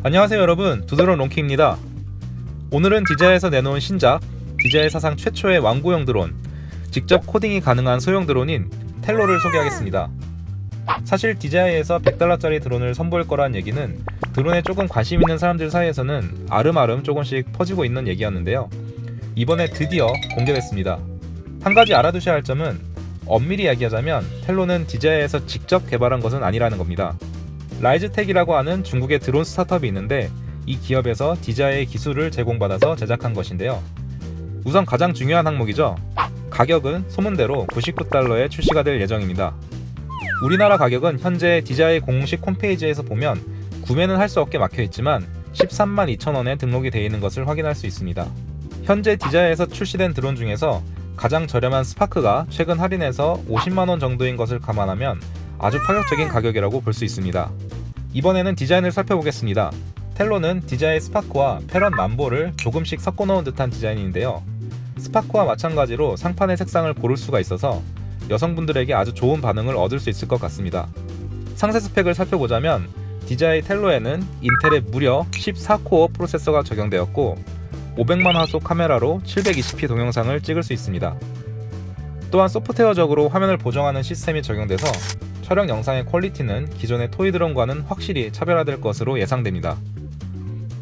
안녕하세요 여러분. 두드론 롱키입니다. 오늘은 디자에서 내놓은 신작 디자의 사상 최초의 완구형 드론 직접 코딩이 가능한 소형 드론인 텔로를 소개하겠습니다. 사실 디자이에서 100달러짜리 드론을 선보일 거란 얘기는 드론에 조금 관심 있는 사람들 사이에서는 아름아름 조금씩 퍼지고 있는 얘기였는데요. 이번에 드디어 공개됐습니다. 한 가지 알아두셔야 할 점은 엄밀히 이야기하자면 텔로는 디자이에서 직접 개발한 것은 아니라는 겁니다 라이즈텍이라고 하는 중국의 드론 스타트업이 있는데 이 기업에서 디자의 기술을 제공받아서 제작한 것인데요. 우선 가장 중요한 항목이죠. 가격은 소문대로 99달러에 출시가 될 예정입니다. 우리나라 가격은 현재 디자의 공식 홈페이지에서 보면 구매는 할 수 없게 막혀 있지만 13만 2천 원에 등록이 되어 있는 것을 확인할 수 있습니다. 현재 디자에서 출시된 드론 중에서 가장 저렴한 스파크가 최근 할인해서 50만 원 정도인 것을 감안하면 아주 파격적인 가격이라고 볼 수 있습니다. 이번에는 디자인을 살펴보겠습니다. 텔로는 디자인 스파크와 패런 만보를 조금씩 섞어 놓은 듯한 디자인인데요. 스파크와 마찬가지로 상판의 색상을 고를 수가 있어서 여성분들에게 아주 좋은 반응을 얻을 수 있을 것 같습니다. 상세 스펙을 살펴보자면 디자이 텔로에는 인텔의 무려 14코어 프로세서가 적용되었고 500만 화소 카메라로 720p 동영상을 찍을 수 있습니다. 또한 소프트웨어적으로 화면을 보정하는 시스템이 적용돼서 촬영 영상의 퀄리티는 기존의 토이 드론과는 확실히 차별화될 것으로 예상됩니다.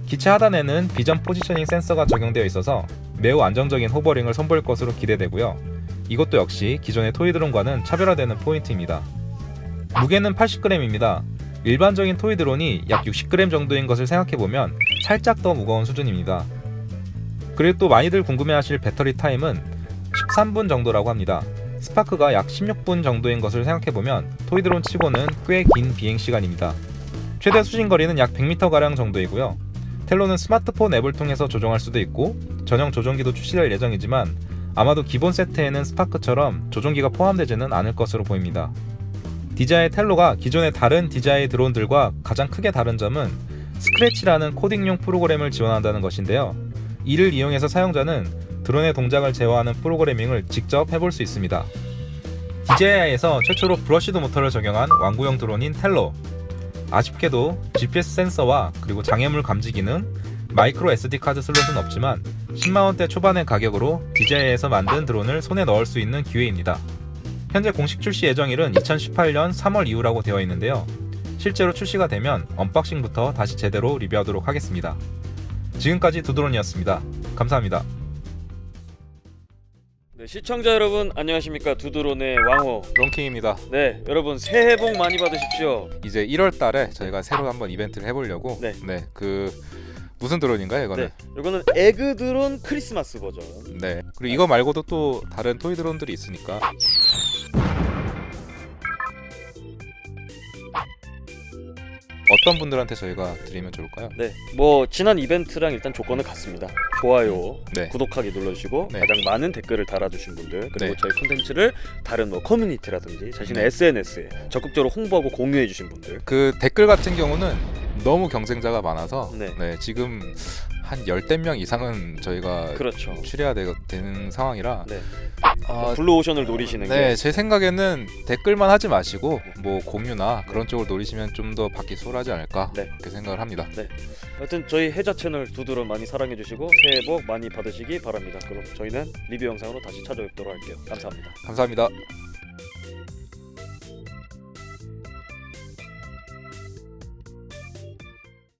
기체 하단에는 비전 포지셔닝 센서가 적용되어 있어서 매우 안정적인 호버링을 선보일 것으로 기대되고요. 이것도 역시 기존의 토이 드론과는 차별화되는 포인트입니다. 무게는 80g입니다. 일반적인 토이 드론이 약 60g 정도인 것을 생각해보면 살짝 더 무거운 수준입니다. 그리고 또 많이들 궁금해하실 배터리 타임은 13분 정도라고 합니다. 스파크가 약 16분 정도인 것을 생각해보면 토이드론 치고는 꽤 긴 비행 시간입니다. 최대 수신 거리는 약 100m가량 정도이고요. 텔로는 스마트폰 앱을 통해서 조종할 수도 있고 전용 조종기도 출시될 예정이지만 아마도 기본 세트에는 스파크처럼 조종기가 포함되지는 않을 것으로 보입니다. 디자의 텔로가 기존의 다른 디자의 드론들과 가장 크게 다른 점은 스크래치라는 코딩용 프로그램을 지원한다는 것인데요. 이를 이용해서 사용자는 드론의 동작을 제어하는 프로그래밍을 직접 해볼 수 있습니다. DJI에서 최초로 브러쉬드 모터를 적용한 완구형 드론인 텔로. 아쉽게도 GPS 센서와 그리고 장애물 감지 기능, 마이크로 SD 카드 슬롯은 없지만 10만 원대 초반의 가격으로 DJI에서 만든 드론을 손에 넣을 수 있는 기회입니다. 현재 공식 출시 예정일은 2018년 3월 이후라고 되어 있는데요. 실제로 출시가 되면 언박싱부터 다시 제대로 리뷰하도록 하겠습니다. 지금까지 두드론이었습니다. 감사합니다. 네, 시청자 여러분 안녕하십니까 두드론의 왕호 롱킹입니다. 네 여러분 새해 복 많이 받으십시오 이제 1월 달에 저희가 새로 한번 이벤트를 해보려고 네. 그 무슨 드론인가요 이거는? 네 이거는 에그 드론 크리스마스 버전 네. 그리고 이거 말고도 또 다른 토이 드론들이 있으니까 어떤 분들한테 저희가 드리면 좋을까요? 네 뭐 지난 이벤트랑 일단 조건은 같습니다 좋아요 네. 구독하기 눌러주시고 네. 가장 많은 댓글을 달아주신 분들 그리고 네. 저희 콘텐츠를 다른 뭐 커뮤니티라든지 자신의 네. SNS에 적극적으로 홍보하고 공유해주신 분들 그 댓글 같은 경우는 너무 경쟁자가 많아서 네. 네, 지금 한 열댓 명 이상은 저희가 그렇죠 출해야 되, 는 상황이라 네. 아, 블루오션을 노리시는 네, 제 생각에는 댓글만 하지 마시고 뭐 공유나 그런 쪽을 노리시면 좀 더 받기 수월하지 않을까 네. 그렇게 생각을 합니다. 게 하여튼 저희 해자 채널 두드론 많이 사랑해 주시고 새해 복 많이 받으시기 바랍니다 그럼 저희는 리뷰 영상으로 다시 찾아뵙도록 할게요 감사합니다 감사합니다.